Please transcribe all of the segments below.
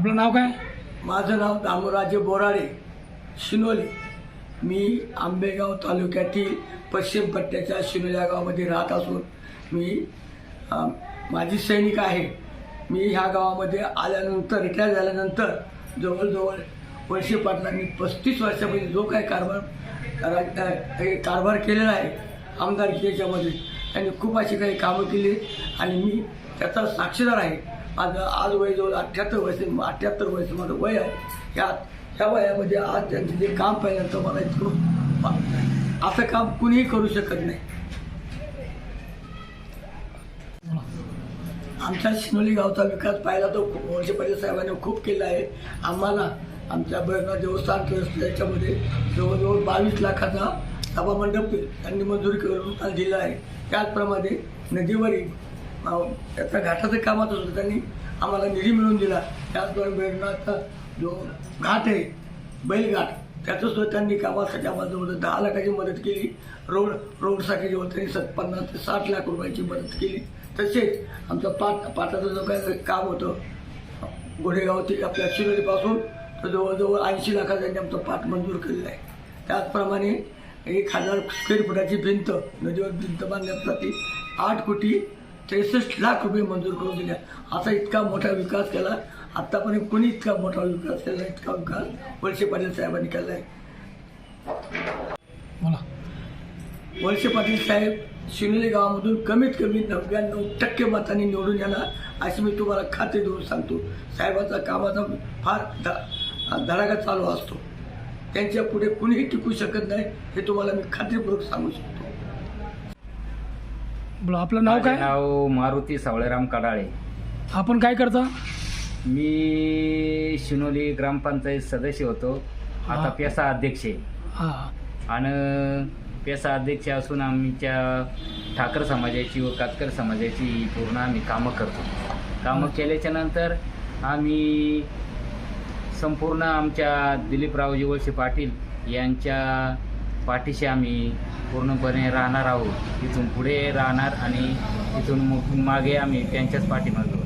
आपलं नाव काय? माझं नाव दामोराजे बोराडे शिनोली. मी आंबेगाव तालुक्यातील पश्चिम पट्ट्याच्या शिनोली या गावामध्ये राहत असून मी माझी सैनिक आहे. मी ह्या गावामध्ये आल्यानंतर रिटायर झाल्यानंतर जवळजवळ वर्षे मी पस्तीस वर्षामध्ये जो काही कारभार कारभार केलेला आहे आमदारकीच्यामध्ये त्यांनी खूप अशी काही कामं केली आणि मी त्याचा साक्षीदार आहे. माझं आज वय जवळ अठ्ठ्याहत्तर वर्ष अठ्ठ्याहत्तर वर्ष माझं वय आहे. ह्या ह्या वयामध्ये आज त्यांचं जे काम पाहिलं तर मला इतकं असं काम कुणीही करू शकत नाही. आमच्या शिनोली गावचा विकास पाहिला तो खूप वर्षे साहेबांनी खूप केला आहे. आम्हाला आमच्या बहिणा देवस्थान ट्रस्ट याच्यामध्ये जवळजवळ बावीस लाखाचा सभामंडप त्यांनी मंजूर करून दिला आहे. त्याचप्रमाणे नदीवरील त्याचा घाटाचं कामाचं होतं त्यांनी आम्हाला निधी मिळवून दिला. त्याचबरोबर बेडनाथचा जो घाट आहे बैलघाट त्याचं सुद्धा त्यांनी कामासाठी आम्हाला जवळ दहा लाखाची मदत केली. रोड रोडसाठी जवळ त्यांनी सत पन्नास ते साठ लाख रुपयाची मदत केली. तसेच आमचं पाट पाटाचं जो काय काम होतं गोडेगाव ते आपल्या शिरोलीपासून तर जवळजवळ ऐंशी लाखाचा त्यांनी आमचा पाठ मंजूर केलेला आहे. त्याचप्रमाणे एक हजार स्क्वेअर फुटाची भिंत नदीवर भिंत बांधण्यासाठी आठ कोटी त्रेसष्ट लाख रुपये मंजूर करून दिले. असा इतका मोठा विकास केला. आत्तापर्यंत कोणी इतका मोठा विकास केला इतका विकास वळसे पाटील साहेबांनी केला आहे वळसे पाटील साहेब शिवनेरी गावामधून कमीत कमी नव्याण्णव टक्के मतांनी निवडून येणार अशी मी तुम्हाला खात्री देऊन सांगतो. साहेबाचा कामाचा फार धडाका चालू असतो. त्यांच्या पुढे कुणीही टिकू शकत नाही हे तुम्हाला मी खात्रीपूर्वक सांगू शकतो. बोला आपलं नाव माझे काय? नाव मारुती सावळेराम कडाळे. आपण काय करता? मी शिनोली ग्रामपंचायत सदस्य होतो. आता हा. पेसा अध्यक्ष आहे. हां. आणि पेसा अध्यक्ष असून आमच्या ठाकर समाजाची व कातकर समाजाची पूर्ण आम्ही कामं करतो. कामं केल्याच्यानंतर आम्ही संपूर्ण आमच्या दिलीपरावजी वळसे पाटील यांच्या पाठीशी आम्ही पूर्णपणे राहणार आहोत. इथून पुढे राहणार आणि इथून मागे आम्ही त्यांच्याच पाठीमागे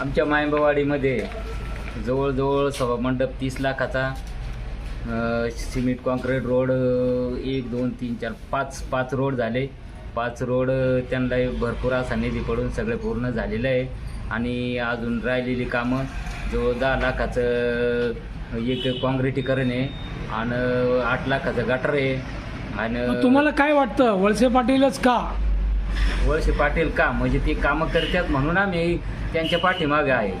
आमच्या मायंबावाडीमध्ये जवळजवळ सभामंडप तीस लाखाचा सिमेंट कॉन्क्रीट रोड एक दोन तीन चार पाच पाच रोड झाले. पाच रोड त्यांना भरपूर असा निधी पडून सगळे पूर्ण झालेलं आहे. आणि अजून राहिलेली कामं जवळ दहा लाखाचं एक काँक्रिटीकरण आहे आणि आठ लाखाचं गटर आहे. आणि तुम्हाला काय वाटतं? वळसे पाटीलच का? वळसे पाटील का? म्हणजे ते कामं करतात म्हणून आम्ही त्यांच्या पाठीमागे आहे.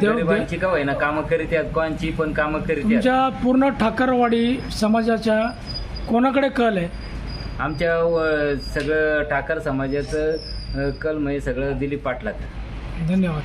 गरिबांची का होईना कामं करीत्यात कोणची पण कामं तुमच्या पूर्ण ठाकरवाडी समाजाच्या कोणाकडे कल आहे? आमच्या सगळं ठाकर समाजाचं कल म्हणजे सगळं दिलीप पाटलात धन्यवाद.